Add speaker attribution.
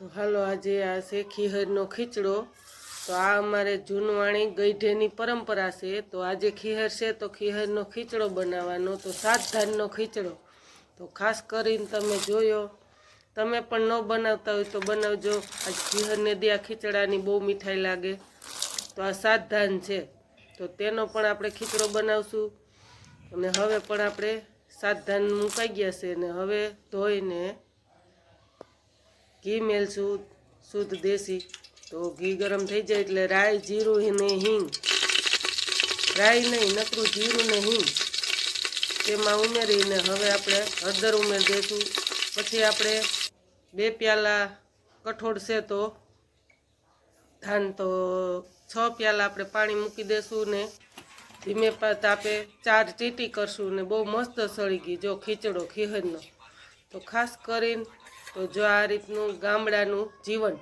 Speaker 1: તો હાલો આજે આ છે ખીહરનો ખીચડો. તો આ અમારે જૂનવાણી ગઈઢેની પરંપરા છે. તો આજે ખીહર છે તો ખીહરનો ખીચડો બનાવવાનો. તો સાત ધાનનો ખીચડો. તો ખાસ કરીને તમે જોયો. તમે પણ ન બનાવતા હોય તો બનાવજો. આ ખીહરને દે આ ખીચડાની બહુ મીઠાઈ લાગે. તો આ સાત ધાન છે. તો તેનો પણ આપણે ખીચડો બનાવશું. અને હવે પણ આપણે સાત ધાન મુકાઈ ગયા છે. ને હવે ધોઈને ઘી મેલશું શુદ્ધ દેશી. તો ઘી ગરમ થઈ જાય એટલે રાઈ, જીરું ને હિંગ. રાઈ નહીં, નકરું જીરું ને હિંગ. તેમાં ઉમેરીને હવે આપણે હળદર ઉમેરી દઈશું પછી આપણે બે પ્યાલા કઠોળ છે તો ધાન તો છ પ્યાલા આપણે પાણી મૂકી દઈશું ને ધીમે તાપે ચાર ચીટી કરશું ને બહુ મસ્ત સળી ગઈ, જો ખીચડો ખીહરનો. તો ખાસ કરીને તો જો આ રીતનું ગામડાનું જીવન